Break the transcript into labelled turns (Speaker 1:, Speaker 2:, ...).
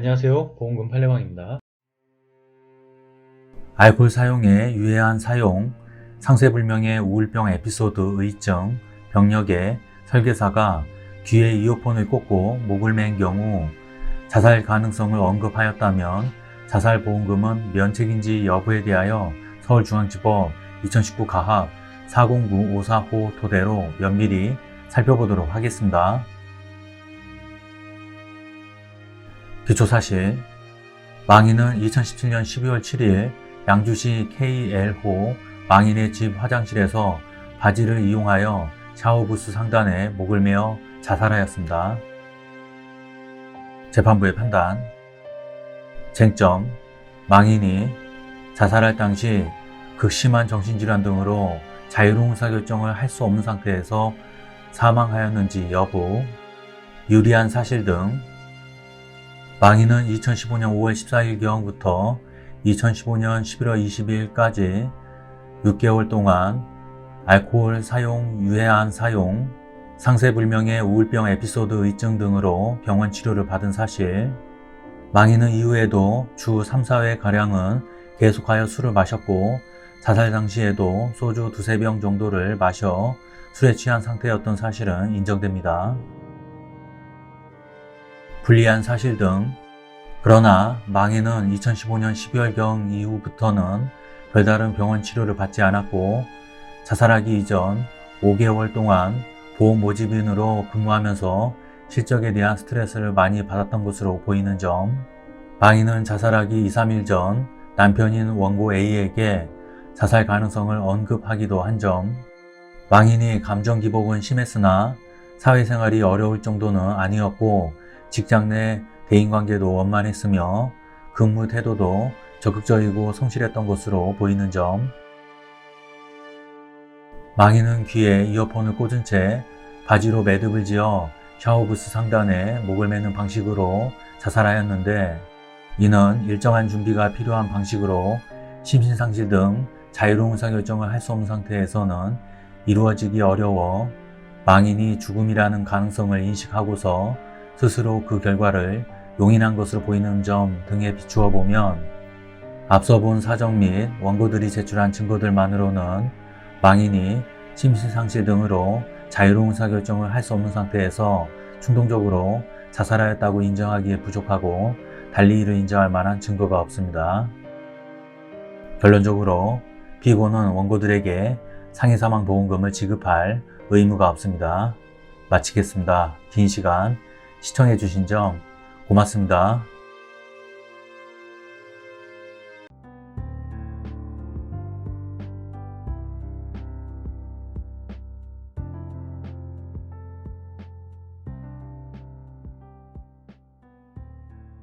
Speaker 1: 안녕하세요. 보험금 팔례방입니다.
Speaker 2: 알코올 사용에 유해한 사용, 상세불명의 우울병 에피소드 의증, 병력의 설계사가 귀에 이어폰을 꽂고 목을 맨 경우 자살 가능성을 언급하였다면 자살 보험금은 면책인지 여부에 대하여 서울중앙지법 2019 가합 409545 토대로 면밀히 살펴보도록 하겠습니다. 기초사실 망인은 2017년 12월 7일 양주시 KL호 망인의 집 화장실에서 바지를 이용하여 샤워부스 상단에 목을 메어 자살하였습니다. 재판부의 판단 쟁점 망인이 자살할 당시 극심한 정신질환 등으로 자유로운 의사결정을 할 수 없는 상태에서 사망하였는지 여부 유리한 사실 등 망인은 2015년 5월 14일경부터 2015년 11월 22일까지 6개월 동안 알코올 사용, 유해한 사용, 상세불명의 우울병 에피소드 의증 등으로 병원 치료를 받은 사실, 망인은 이후에도 주 3, 4회 가량은 계속하여 술을 마셨고 자살 당시에도 소주 두세 병 정도를 마셔 술에 취한 상태였던 사실은 인정됩니다. 불리한 사실 등. 그러나 망인은 2015년 12월경 이후부터는 별다른 병원 치료를 받지 않았고 자살하기 이전 5개월 동안 보험 모집인으로 근무하면서 실적에 대한 스트레스를 많이 받았던 것으로 보이는 점. 망인은 자살하기 2, 3일 전 남편인 원고 A에게 자살 가능성을 언급하기도 한 점. 망인이 감정 기복은 심했으나 사회생활이 어려울 정도는 아니었고 직장 내 대인관계도 원만했으며 근무 태도도 적극적이고 성실했던 것으로 보이는 점. 망인은 귀에 이어폰을 꽂은 채 바지로 매듭을 지어 샤워부스 상단에 목을 매는 방식으로 자살하였는데 이는 일정한 준비가 필요한 방식으로 심신상실 등 자유로운 의사결정을 할 수 없는 상태에서는 이루어지기 어려워 망인이 죽음이라는 가능성을 인식하고서 스스로 그 결과를 용인한 것으로 보이는 점 등에 비추어 보면 앞서 본 사정 및 원고들이 제출한 증거들만으로는 망인이 심신상실 등으로 자유로운 의사결정을 할 수 없는 상태에서 충동적으로 자살하였다고 인정하기에 부족하고 달리 이를 인정할 만한 증거가 없습니다. 결론적으로 피고는 원고들에게 상해사망보험금을 지급할 의무가 없습니다. 마치겠습니다. 긴 시간 시청해주신 점 고맙습니다.